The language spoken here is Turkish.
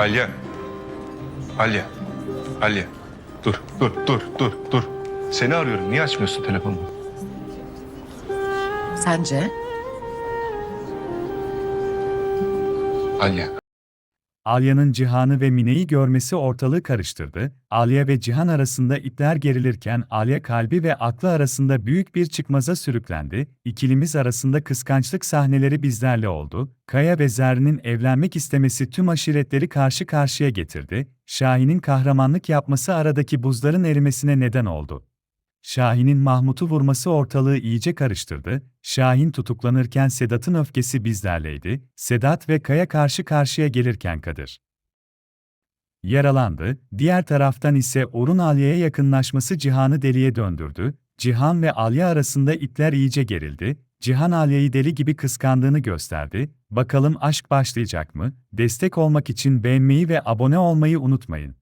Alya. Alya. Alya. Dur, dur, dur, dur, dur. Seni arıyorum. Niye açmıyorsun telefonunu? Sence? Alya. Alya'nın Cihan'ı ve Mine'yi görmesi ortalığı karıştırdı. Alya ve Cihan arasında ipler gerilirken Alya kalbi ve aklı arasında büyük bir çıkmaza sürüklendi. İkilimiz arasında kıskançlık sahneleri bizlerle oldu. Kaya ve Zerrin'in evlenmek istemesi tüm aşiretleri karşı karşıya getirdi. Şahin'in kahramanlık yapması aradaki buzların erimesine neden oldu. Şahin'in Mahmut'u vurması ortalığı iyice karıştırdı. Şahin tutuklanırken Sedat'ın öfkesi bizlerleydi. Sedat ve Kaya karşı karşıya gelirken Kadir yaralandı. Diğer taraftan ise Orun Alya'ya yakınlaşması Cihan'ı deliye döndürdü. Cihan ve Alya arasında ipler iyice gerildi. Cihan Alya'yı deli gibi kıskandığını gösterdi. Bakalım aşk başlayacak mı? Destek olmak için beğenmeyi ve abone olmayı unutmayın.